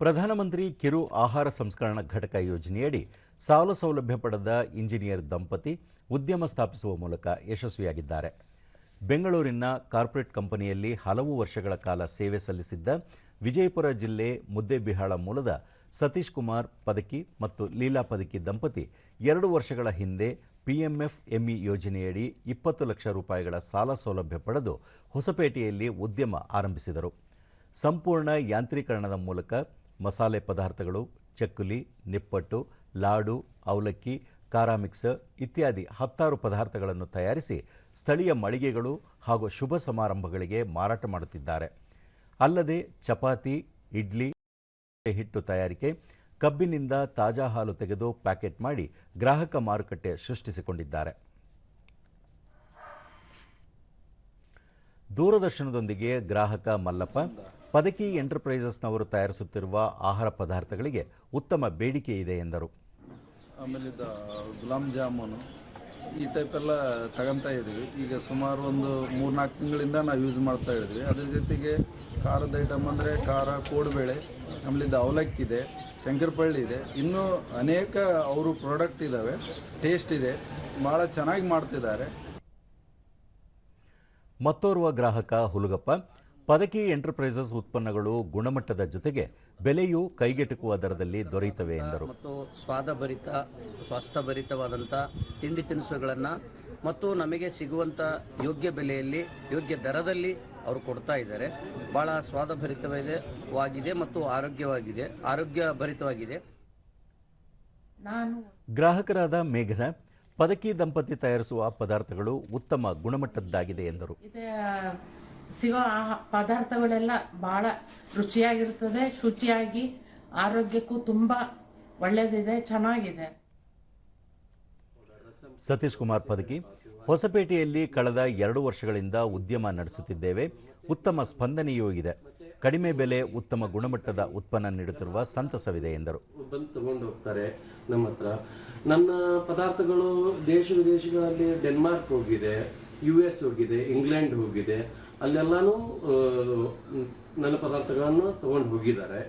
ಪ್ರಧಾನಮಂತ್ರಿ ಕಿರು ಆಹಾರ ಸಂಸ್ಕರಣಾ ಘಟಕ ಯೋಜನೆಯಡಿ ಸಾಲ ಸೌಲಭ್ಯ ಪಡೆದ ಇಂಜಿನಿಯರ್ ದಂಪತಿ ಉದ್ಯಮ ಸ್ಥಾಪಿಸುವ ಮೂಲಕ ಯಶಸ್ವಿಯಾಗಿದ್ದಾರೆ. ಬೆಂಗಳೂರಿನ ಕಾರ್ಪೊರೇಟ್ ಕಂಪನಿಯಲ್ಲಿ ಹಲವು ವರ್ಷಗಳ ಕಾಲ ಸೇವೆ ಸಲ್ಲಿಸಿದ್ದ ವಿಜಯಪುರ ಜಿಲ್ಲೆ ಮುದ್ದೇಬಿಹಾಳ ಮೂಲದ ಸತೀಶ್ ಕುಮಾರ್ ಪದಕಿ ಮತ್ತು ಲೀಲಾ ಪದಕಿ ದಂಪತಿ ಎರಡು ವರ್ಷಗಳ ಹಿಂದೆ ಪಿಎಂಎಫ್ ಎಂಇ ಯೋಜನೆಯಡಿ ಇಪ್ಪತ್ತು ಲಕ್ಷ ರೂಪಾಯಿಗಳ ಸಾಲ ಸೌಲಭ್ಯ ಪಡೆದು ಹೊಸಪೇಟೆಯಲ್ಲಿ ಉದ್ಯಮ ಆರಂಭಿಸಿದರು. ಸಂಪೂರ್ಣ ಯಾಂತ್ರೀಕರಣದ ಮೂಲಕ ಮಸಾಲೆ ಪದಾರ್ಥಗಳು, ಚಕ್ಕುಲಿ, ನಿಪ್ಪಟ್ಟು, ಲಾಡು, ಅವಲಕ್ಕಿ, ಖಾರ ಮಿಕ್ಸರ್ ಇತ್ಯಾದಿ ಹತ್ತಾರು ಪದಾರ್ಥಗಳನ್ನು ತಯಾರಿಸಿ ಸ್ಥಳೀಯ ಮಳಿಗೆಗಳು ಹಾಗೂ ಶುಭ ಸಮಾರಂಭಗಳಿಗೆ ಮಾರಾಟ ಮಾಡುತ್ತಿದ್ದಾರೆ. ಅಲ್ಲದೆ ಚಪಾತಿ, ಇಡ್ಲಿ, ಹಿಟ್ಟು ತಯಾರಿಕೆ, ಕಬ್ಬಿನಿಂದ ತಾಜಾ ಹಾಲು ತೆಗೆದು ಪ್ಯಾಕೆಟ್ ಮಾಡಿ ಗ್ರಾಹಕ ಮಾರುಕಟ್ಟೆ ಸೃಷ್ಟಿಸಿಕೊಂಡಿದ್ದಾರೆ. ದೂರದರ್ಶನದೊಂದಿಗೆ ಗ್ರಾಹಕ ಮಲ್ಲಪ್ಪ ಪದಕಿ ಎಂಟರ್ಪ್ರೈಸಸ್ನವರು ತಯಾರಿಸುತ್ತಿರುವ ಆಹಾರ ಪದಾರ್ಥಗಳಿಗೆ ಉತ್ತಮ ಬೇಡಿಕೆ ಇದೆ ಎಂದರು. ಆಮೇಲೆ ಗುಲಾಬ್ ಜಾಮೂನು ಈ ಟೈಪ್ ಎಲ್ಲ ತಗೊಂತಾ ಇದ್ದೀವಿ. ಈಗ ಸುಮಾರು ಒಂದು ಮೂರ್ನಾಲ್ಕು ತಿಂಗಳಿಂದ ನಾವು ಯೂಸ್ ಮಾಡ್ತಾ ಇದ್ದೀವಿ. ಅದ್ರ ಜೊತೆಗೆ ಖಾರದ ಐಟಮ್ ಅಂದರೆ ಖಾರ ಕೋಡುಬೇಳೆ ಆಮೇಲಿದ್ದ ಅವಲಕ್ಕಿ ಇದೆ ಶಂಕರಪಳ್ಳಿ ಇದೆ. ಇನ್ನೂ ಅನೇಕ ಅವರು ಪ್ರಾಡಕ್ಟ್ ಇದ್ದಾವೆ ಟೇಸ್ಟ್ ಇದೆ ಭಾಳ ಚೆನ್ನಾಗಿ ಮಾಡ್ತಿದ್ದಾರೆ. ಮತ್ತೋರ್ವ ಗ್ರಾಹಕ ಹುಲಗಪ್ಪ ಪದಕಿ ಎಂಟರ್ಪ್ರೈಸಸ್ ಉತ್ಪನ್ನಗಳು ಗುಣಮಟ್ಟದ ಜೊತೆಗೆ ಬೆಲೆಯೂ ಕೈಗೆಟುಕುವ ದರದಲ್ಲಿ ದೊರೆಯುತ್ತವೆ ಎಂದರು. ಮತ್ತು ಸ್ವಾದಭರಿತ ಸ್ವಾಸ್ಥಭರಿತವಾದಂಥ ತಿಂಡಿ ತಿನಿಸುಗಳನ್ನು ಮತ್ತು ನಮಗೆ ಸಿಗುವಂಥ ಯೋಗ್ಯ ಬೆಲೆಯಲ್ಲಿ ಯೋಗ್ಯ ದರದಲ್ಲಿ ಅವರು ಕೊಡ್ತಾ ಇದ್ದಾರೆ. ಭಾಳ ಸ್ವಾದಭರಿತವಾಗಿದೆ ಮತ್ತು ಆರೋಗ್ಯವಾಗಿದೆ ಆರೋಗ್ಯ ಭರಿತವಾಗಿದೆ ಗ್ರಾಹಕರಾದ ಮೇಘನ ಪದಕಿ ದಂಪತಿ ತಯಾರಿಸುವ ಪದಾರ್ಥಗಳು ಉತ್ತಮ ಗುಣಮಟ್ಟದ್ದಾಗಿದೆ ಎಂದರು. ಸಿಗೋ ಆಹಾ- ಪದಾರ್ಥಗಳೆಲ್ಲ ಭಾಳ ರುಚಿಯಾಗಿರ್ತದೆ ಶುಚಿಯಾಗಿ ಆರೋಗ್ಯಕ್ಕೂ ತುಂಬ ಒಳ್ಳೆಯದಿದೆ ಚೆನ್ನಾಗಿದೆ. ಸತೀಶ್ ಕುಮಾರ್ ಪದಕಿ. ಹೊಸಪೇಟೆಯಲ್ಲಿ ಕಳೆದ ಎರಡು ವರ್ಷಗಳಿಂದ ಉದ್ಯಮ ನಡೆಸುತ್ತಿದ್ದೇವೆ. ಉತ್ತಮ ಸ್ಪಂದನೆಯೂ ಇದೆ. ಕಡಿಮೆ ಬೆಲೆ ಉತ್ತಮ ಗುಣಮಟ್ಟದ ಉತ್ಪನ್ನ ನೀಡುತ್ತಿರುವ ಸಂತಸವಿದೆ ಎಂದರು. ಬಂದು ತಗೊಂಡು ಹೋಗ್ತಾರೆ ನಮ್ಮ ಹತ್ರ. ನನ್ನ ಪದಾರ್ಥಗಳು ದೇಶ ವಿದೇಶಗಳಲ್ಲಿ ಡೆನ್ಮಾರ್ಕ್ ಹೋಗಿದೆ ಯು ಎಸ್ ಹೋಗಿದೆ ಇಂಗ್ಲೆಂಡ್ ಹೋಗಿದೆ. ಅಲ್ಲೆಲ್ಲಾನು ನನ್ನ ಪದಾರ್ಥಗಳನ್ನು ತಗೊಂಡು ಹೋಗಿದ್ದಾರೆ.